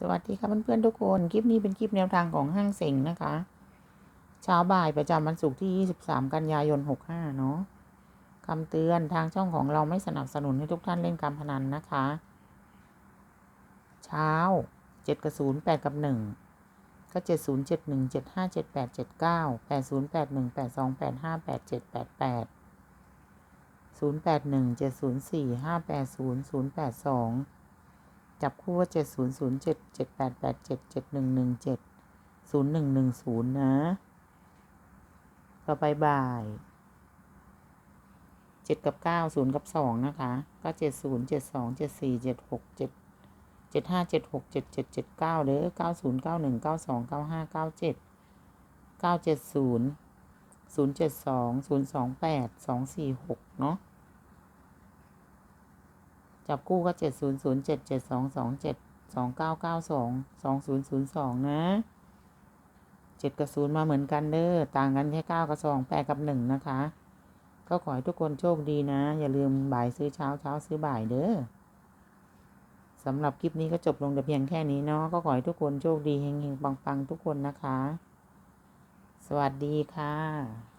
สวัสดีค่ะเพื่อนๆทุกคน คลิปนี้เป็นคลิปแนวทางของห้างเซ็งนะคะ เช้าบ่ายประจำวันศุกร์ที่ 23 กันยายน 65 เนาะคำเตือนทางช่องของเราไม่สนับสนุนให้ทุกท่านเล่นการพนันนะคะ เช้า 7 กับ 0 8 กับ 1 ก็ 70 71 75 78 79 80 81 82 85 87 88 081 704 580 082จับคู่ว่าเจ็ดศูนย์ศูนย์เจ็ดเจ็ดแปดแปดเจ็ดเจ็ดหนึ่งหนึ่งเจ็ดศูนย์หนึ่งหนึ่งศูนย์นะ ต่อไปบ่ายเจ็ดกับเก้าศูนย์กับสองนะคะ ก็เจ็ดศูนย์เจ็ดสองเจ็ดสี่เจ็ดหกเจ็ดเจ็ดห้าเจ็ดหกเจ็ดเจ็ดเจ็ดเก้าเด้อเก้าศูนย์เก้าหนึ่งเก้าสองเก้าห้าเก้าเจ็ดเก้าเจ็ดศูนย์ศูนย์เจ็ดสองศูนย์สองแปดสองสี่หกเนาะ จับคู่ก็เจ็ดศูนย์ศูนย์เจ็ดเจ็ดสองสองเจ็ดสองเก้าเก้าสองสองศูนย์ศูนย์สองนะเจ็ดกับศูนย์มาเหมือนกันเด้อต่างกันแค่เก้ากับสองแปดกับหนึ่งนะคะ ก็ขอให้ทุกคนโชคดีนะ อย่าลืมบ่ายซื้อเช้าเช้าซื้อบ่ายเด้อสำหรับคลิปนี้ก็จบลงแต่เพียงแค่นี้เนาะก็ขอให้ทุกคนโชคดีเฮงๆปังๆ ทุกคนนะคะ สวัสดีค่ะ